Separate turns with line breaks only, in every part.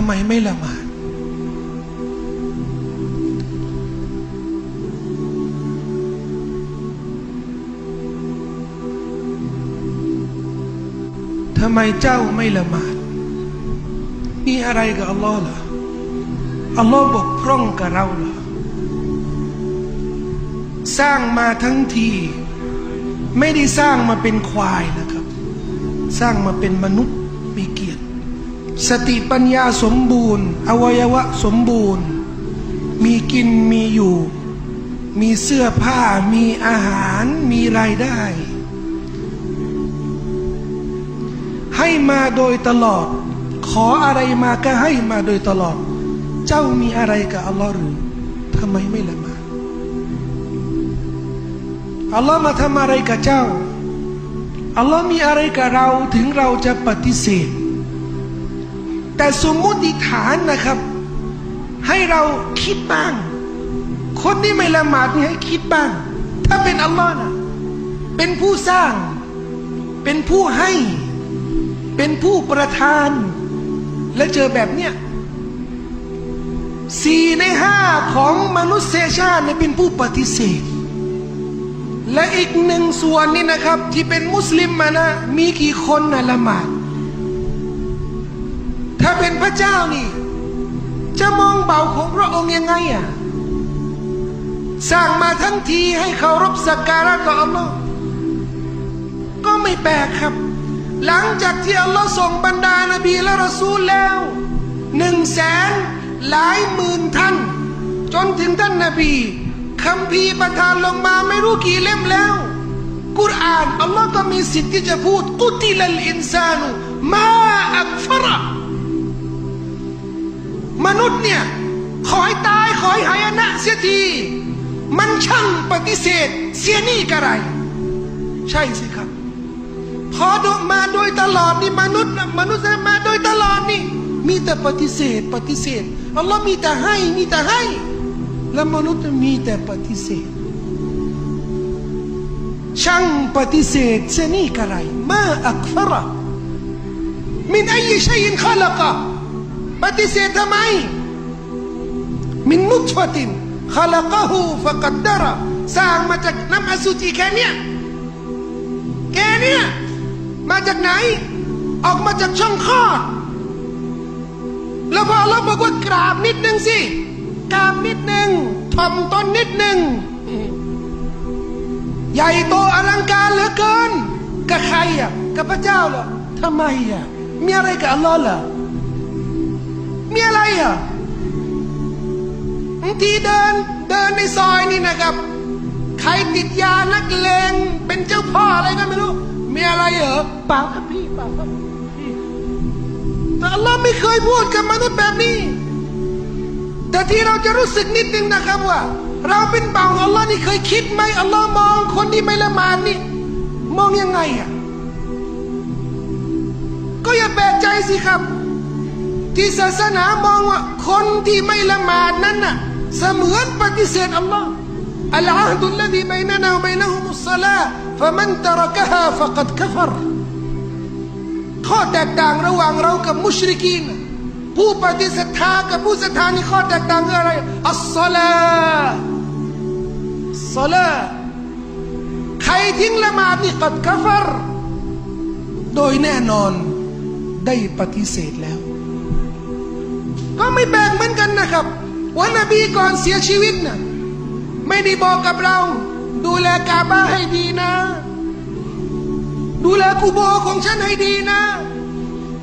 ำไมไม่ละหมาด ทำไมเจ้าไม่ละหมาด มีอะไรกับอัลลอฮ์เหรออัลลอฮ์บกพร่องกับเราเหรอ สร้างมาทั้งที ไม่ได้สร้างมาเป็นควายนะครับ สร้างมาเป็นมนุษย์มีเกียรติ สติปัญญาสมบูรณ์ อวัยวะสมบูรณ์ มีกินมีอยู่ มีเสื้อผ้ามีอาหารมีรายได้ ให้มาโดยตลอด ขออะไรมาก็ให้มาโดยตลอด เจ้ามีอะไรกับอัลลอฮ์หรือทำไมไม่ละมาอัลลอฮ์มาทำอะไรกับเจ้าอัลลอฮ์มีอะไรกับเราถึงเราจะปฏิเสธ แต่สมมุติฐานนะครับ ให้เราคิดบ้าง คนที่ไม่ละหมาดนี่ให้คิดบ้าง ถ้าเป็นอัลลอฮ์นะเป็นผู้สร้าง เป็นผู้ให้ เป็นผู้ประทาน และเจอแบบเนี้ยสี่ในห้าของมนุษยชาติเนี่ยเป็นผู้ปฏิเสธ และอีกหนึ่งส่วนนี่นะครับ ที่เป็นมุสลิมมานะ มีกี่คนนะละหมาด ถ้าเป็นพระเจ้านี่ จะมองเบาของพระองค์ยังไงอะสร้างมาทั้งทีให้เคารพสักการะต่ออัลลอฮ์ก็ไม่แปลกครับ หลังจากที่อัลลอฮ์ส่งบรรดานบีและรอซูลแล้วหนึ่งแสนหลายหมื่นท่าน จนถึงท่านนบีคำพีประทานลงมาไม่รู้กี่เล่มแล้ว กุรอานอัลลอฮ์ก็มีสิทธิ์ที่จะพูดกุติลลอินซานุมาอักฟระ มนุษย์เนี่ยขอให้ตายขอให้หายนะเสียที มันช่างปฏิเสธ เสียนี่กระไร ใช่สิครับ พอดมาโดยตลอดนี่มนุษย์มนุษย์มาโดยตลอดนี่ มีแต่ปฏิเสธ ปฏิเสธอัลลอฮ์มีแต่ให้มีแต่ให้ แล้วมนุษย์มีแต่ปฏิเสธ ช่างปฏิเสธเสียนี่กระไรมาอักฟระมินอายชัยขลักะ ปฏิเสธทำไม มินนุตฟตินขลักะฮูฟะกัดดระสร้างมาจากน้ำอสุจิแค่เนี้ยแกเนี่ยมาจากไหน ออกมาจากช่องคลอดแล้วพอเราบอกว่ากราบนิดนึงสิกราบนิดนึงถ่อมตนนิดนึงใหญ่โตอลังการเหลือเกินกับใครอะกับพระเจ้าเหรอทำไมอะมีอะไรกับอัลลอฮ์เหรอ มีอะไรอะบางทีเดินเดินในซอยนี่นะครับ ใครติดยานักเลงเป็นเจ้าพ่ออะไรก็ไม่รู้ มีอะไรเหรอเปล่าครับพี่เปล่าครับพี่แต่อัลลอฮ์ไม่เคยพูดกับมนุษย์แบบนี้ แต่ที่เราจะรู้สึกนิดนึงนะครับว่า เราเป็นบ่าวของอัลลอฮ์นี่เคยคิดไหมอัลลอฮ์มองคนที่ไม่ละหมาดนี่ มองยังไงอะก็อย่าแปลกใจสิครับ ที่ศาสนามองว่าคนที่ไม่ละหมาดนั้นน่ะเสมือนปฏิเสธอัลลอฮ์อัลอาดุลลดีไบนนาไบนหุมุสลาฟะมันตรักฮาฟะกัดกฟรข้อแตกต่างระหว่างเรากับมุชริกีน ผู้ปฏิเสธทากับผู้ศรัทธานี่ข้อแตกต่างอะไรอัสซาลาสลาใครทิ้งละหมาดนี่กัดกฟรโดยแน่นอนได้ปฏิเสธแล้ว ก็ไม่แปลกเหมือนกันนะครับว่านบีก่อนเสียชีวิตน่ะไม่ได้บอกกับเรา ดูแลกาบ้าให้ดีนะ ดูแลกูโบของฉันให้ดีนะ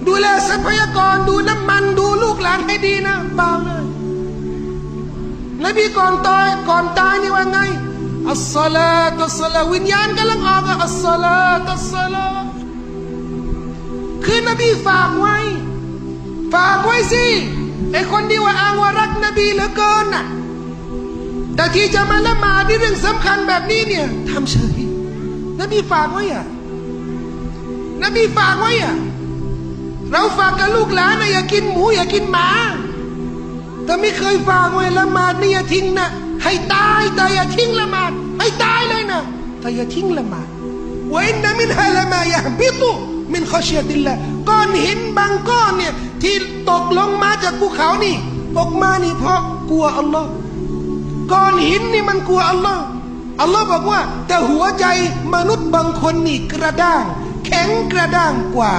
ดูแลทรัพยากรดูน้ำมันดูลูกหลานให้ดีนะเปล่าเลยนบีก่อนตายก่อนตายนี่ว่าไงอัสสลาตุสลาวิญญาณกำลังออกอะอัสสลาตุสลาคือนบีฝากไว้ ฝากไว้สิ ไอคนที่ว่าอ้างว่ารักนบีเหลือเกินน่ะแต่ที่จะมาละหมาดที่เรื่องสำคัญแบบนี้เนี่ยทำเฉยนบีฝากไว้อะนบีฝากไว้อะเราฝากกับลูกหลานนะอย่ากินหมูอย่ากินหมา แต่ไม่เคยฝากไว้ละหมาดนี่อย่าทิ้งนะให้ตายแต่อย่าทิ้งละหมาดให้ตายเลยนะแต่อย่าทิ้งละหมาดว่าอินนมินฮะละมายะบิตุมินขชยติลละ ก้อนหินบางก้อนเนี่ยที่ตกลงมาจากภูเขานี่ตกมานี่เพราะกลัวอัลลอฮ์ก้อนหินนี่มันกลัวอัลลอฮ์อัลลอฮ์บอกว่า แต่หัวใจมนุษย์บางคนนี่กระด้าง แข็งกระด้างกว่า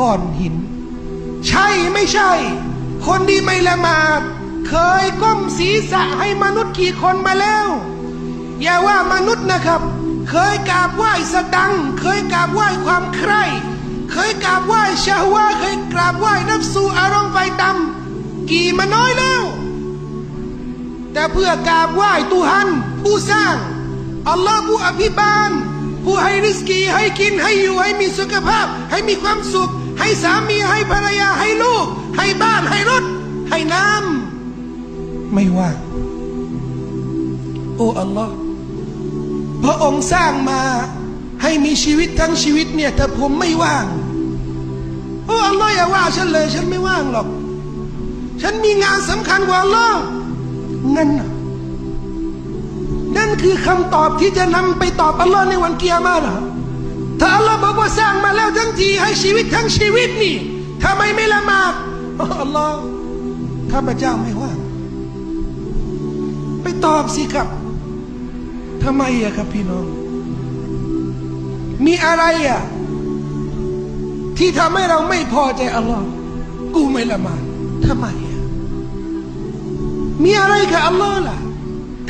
ก้อนหิน ใช่ไม่ใช่ คนที่ไม่ละหมาดเคยก้มศีรษะให้มนุษย์กี่คนมาแล้ว อย่าว่ามนุษย์นะครับ เคยกราบไหว้สตัง เคยกราบไหว้ความใคร่ เคยกราบไหว้ชาวะเคยกราบไหว้นับสู่อารมณ์ไฟต่ำกี่มาน้อยแล้ว แต่เพื่อกราบไหว้ตุฮันผู้สร้างอัลลอฮ์ผู้อภิบาล ผู้ให้ริสกีให้กินให้อยู่ให้มีสุขภาพ ให้มีความสุข ให้สามีให้ภรรยาให้ลูก ให้บ้านให้รถ ให้น้ำไม่ว่า โอ้อัลลอฮ์พระองค์สร้างมา ให้มีชีวิตทั้งชีวิตเนี่ยแต่ผมไม่ว่างโอ้อัลลอฮ์อย่าว่าฉันเลย ฉันไม่ว่างหรอก ฉันมีงานสำคัญกว่าอัลลอฮ์นั่นนั่นคือคำตอบที่จะนำไปตอบอัลลอฮ์ในวันเกียร์มาเหรอถ้าอัลลอฮ์บอกว่าสร้างมาแล้วทั้งทีให้ชีวิตทั้งชีวิตนี่ทำไมไม่ละหมาดอ้อัลลอฮ์ข้าพเจ้าไม่ว่าง ไปตอบสิครับทำไมอะครับพี่น้อง มีอะไรอะที่ทำให้เราไม่พอใจอัลลอฮ์กูไม่ละหมาดทำไมอะมีอะไรกับอัลลอฮ์ล่ะ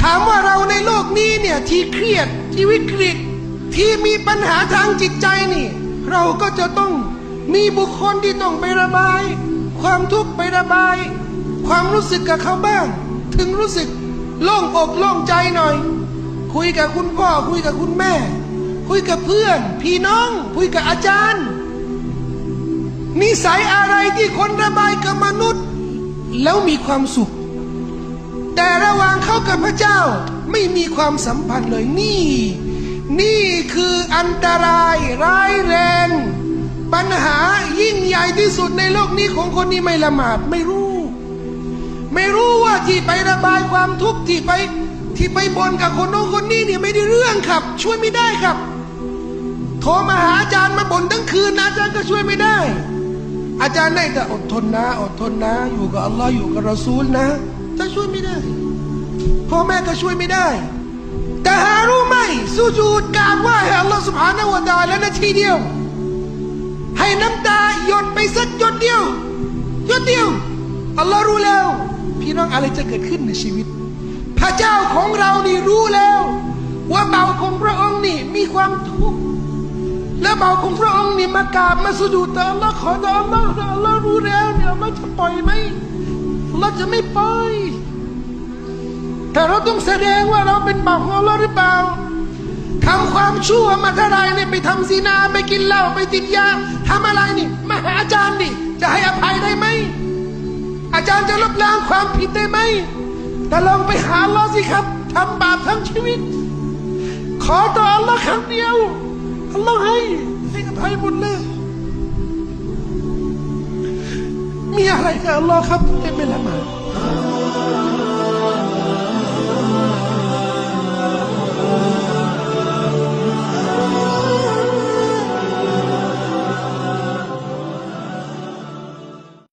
ถามว่าเราในโลกนี้เนี่ยที่เครียดที่วิกฤตที่มีปัญหาทางจิตใจนี่ เราก็จะต้องมีบุคคลที่ต้องไประบาย ความทุกข์ไประบาย ความรู้สึกกับเขาบ้าง ถึงรู้สึกโล่งอกโล่งใจหน่อย คุยกับคุณพ่อคุยกับคุณแม่ คุยกับเพื่อน พี่น้อง คุยกับอาจารย์ นิสัยอะไรที่คนระบายกับมนุษย์ แล้วมีความสุข แต่ระหว่างเขากับพระเจ้าไม่มีความสัมพันธ์เลยนี่ นี่คืออันตรายร้ายแรง ปัญหายิ่งใหญ่ที่สุดในโลกนี้ของคนที่ไม่ละหมาดไม่รู้ ไม่รู้ว่าที่ไประบายความทุกข์ที่ไปที่ไปบนกับคนโน้นคนนี้เนี่ยไม่ได้เรื่องครับ ช่วยไม่ได้ครับ โทรมาหาอาจารย์มาบ่นทั้งคืนนะอาจารย์ก็ช่วยไม่ได้ อาจารย์ได้แต่อดทนนะ อดทนนะ อยู่กับอัลลอฮ์อยู่กับรอซูลนะจะช่วยไม่ได้พ่อแม่ก็ช่วยไม่ได้ แต่หารู้ไหมสุจูดกาบไหว้ให้อัลลอฮ์สุบฮานาวะตะอาลานาทีเดียว ให้น้ำตาหยดไปสักหยดเดียวหยดเดียวอัลลอฮ์รู้แล้ว พี่น้องอะไรจะเกิดขึ้นในชีวิต พระเจ้าของเรานี่รู้แล้ว ว่าเบาของพระองค์นี่มีความทุกข์ แล้วเบาของพระองค์นี่มากราบมาสุญูต่ออัลลอฮ์ขอต่ออัลลอฮ์อัลลอฮ์รู้แล้วเนี่ยอัลลอฮ์จะปล่อยไหมอัลลอฮ์จะไม่ปล่อย แต่เราต้องแสดงว่าเราเป็นบ่าวของอัลลอฮ์หรือเปล่าทำความชั่วมาเท่าไรเนี่ยไปทำซีนาไปกินเหล้าไปติดยาทำอะไรนี่มาหาอาจารย์ดิจะให้อภัยได้ไหมอาจารย์จะลบล้างความผิดได้ไหมแต่ลองไปหาลอสิครับทำบาปทั้งชีวิต ขอต่ออัลลอฮ์ครั้งเดียว อัลลอฮ์ให้ให้อภัยหมดเลยมีอะไรกับอัลลอฮ์ครับที่ไม่ละหมาด